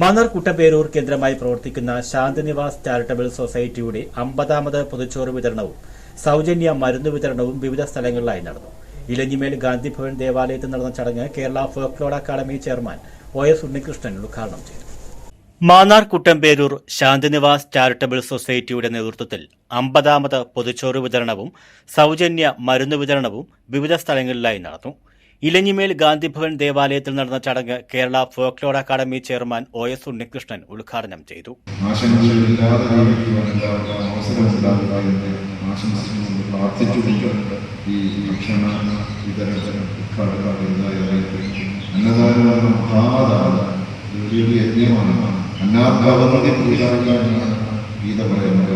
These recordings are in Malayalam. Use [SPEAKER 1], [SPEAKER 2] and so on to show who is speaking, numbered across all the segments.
[SPEAKER 1] മാന്നാർ കുട്ടമ്പേരൂർ കേന്ദ്രമായി പ്രവർത്തിക്കുന്ന ശാന്തനിവാസ് ചാരിറ്റബിൾ സൊസൈറ്റിയുടെ അമ്പതാമത് പൊതുച്ചോറ് വിതരണവും സൗജന്യ മരുന്ന് വിതരണവും വിവിധ സ്ഥലങ്ങളിലായി നടന്നു. ഇലഞ്ഞിമേൽ ഗാന്ധിഭവൻ ദേവാലയത്തിൽ നടന്ന ചടങ്ങ് Kerala folklore academy chairman O S Unnikrishnan ഉദ്ഘാടനം ചെയ്തു. മാന്നാർ കുട്ടമ്പേരൂർ ശാന്തിനിവാസ് ചാരിറ്റബിൾ സൊസൈറ്റിയുടെ നേതൃത്വത്തിൽ അമ്പതാമത് പൊതുച്ചോറ് വിതരണവും സൗജന്യ മരുന്ന് വിതരണവും വിവിധ സ്ഥലങ്ങളിലായി നടന്നു. ഇലഞ്ഞിമേൽ ഗാന്ധിഭവൻ ദേവാലയത്തിൽ നടന്ന ചടങ്ങ് Kerala folklore academy chairman O S Unnikrishnan ഉദ്ഘാടനം ചെയ്തു.
[SPEAKER 2] ഈ ഭക്ഷണ വിതരണ ഉദ്ഘാടനമായി അന്നദാനം മഹാദാന. വലിയൊരു യജ്ഞമാണ്. അന്നാർഭവന്തി പൂജാരിയാണ് ഗീത പറയുന്നത്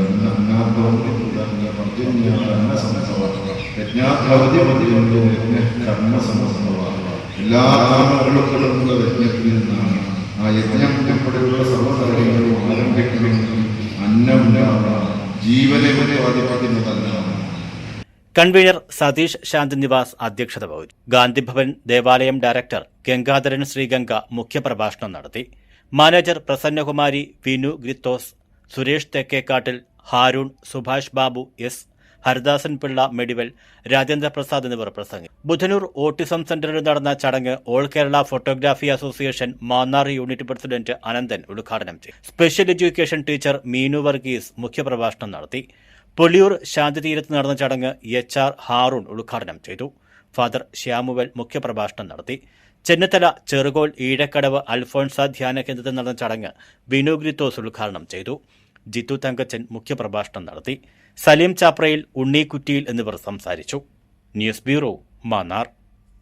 [SPEAKER 2] എല്ലാ കർമ്മങ്ങളുള്ള യജ്ഞത്തിൽ നിന്നാണ് ആ യജ്ഞം ഉൾപ്പെടെയുള്ള സർവകാര്യങ്ങളും ആരംഭിക്കണമെങ്കിൽ അന്നമുണ്ടാവണം ജീവനെ ഉത്പാദിപ്പിക്കുന്നതല്ല
[SPEAKER 1] കൺവീനർ സതീഷ് ശാന്തിനിവാസ് അധ്യക്ഷത വഹിച്ചു. ഗാന്ധിഭവൻ ദേവാലയം ഡയറക്ടർ ഗംഗാധരൻ ശ്രീഗംഗ മുഖ്യപ്രഭാഷണം നടത്തി. മാനേജർ പ്രസന്നകുമാരി വിനു ഗ്രിത്തോസ് സുരേഷ് തെക്കേക്കാട്ടിൽ ഹാരൂൺ സുഭാഷ് ബാബു എസ് ഹരിദാസൻ പിള്ള മെഡിവൽ രാജേന്ദ്ര പ്രസാദ് എന്നിവർ പ്രസംഗിച്ചു ബുധനൂർ ഓട്ടിസം സെന്ററിൽ നടന്ന ചടങ്ങ് all Kerala photography association Mannar unit president Ananthan ഉദ്ഘാടനം ചെയ്തു. Special education teacher Meenu Varghese മുഖ്യപ്രഭാഷണം നടത്തി. പൊലിയൂർ ശാന്തിതീരത്ത് നടന്ന ചടങ്ങ് എച്ച് ആർ ഹാറൂൺ ഉദ്ഘാടനം ചെയ്തു. ഫാദർ ശ്യാമുവൽ മുഖ്യപ്രഭാഷണം നടത്തി. ചെന്നിത്തല ചെറുകോൾ ഈഴക്കടവ് അൽഫോൺസ ധ്യാന കേന്ദ്രത്തിൽ നടന്ന ചടങ്ങ് ബിനു ഗ്രിത്തോസ് ഉദ്ഘാടനം ചെയ്തു. ജിത്തു തങ്കച്ചൻ മുഖ്യപ്രഭാഷണം നടത്തി. സലീം ചാപ്രയിൽ ഉണ്ണി എന്നിവർ സംസാരിച്ചു. News bureau Mannar.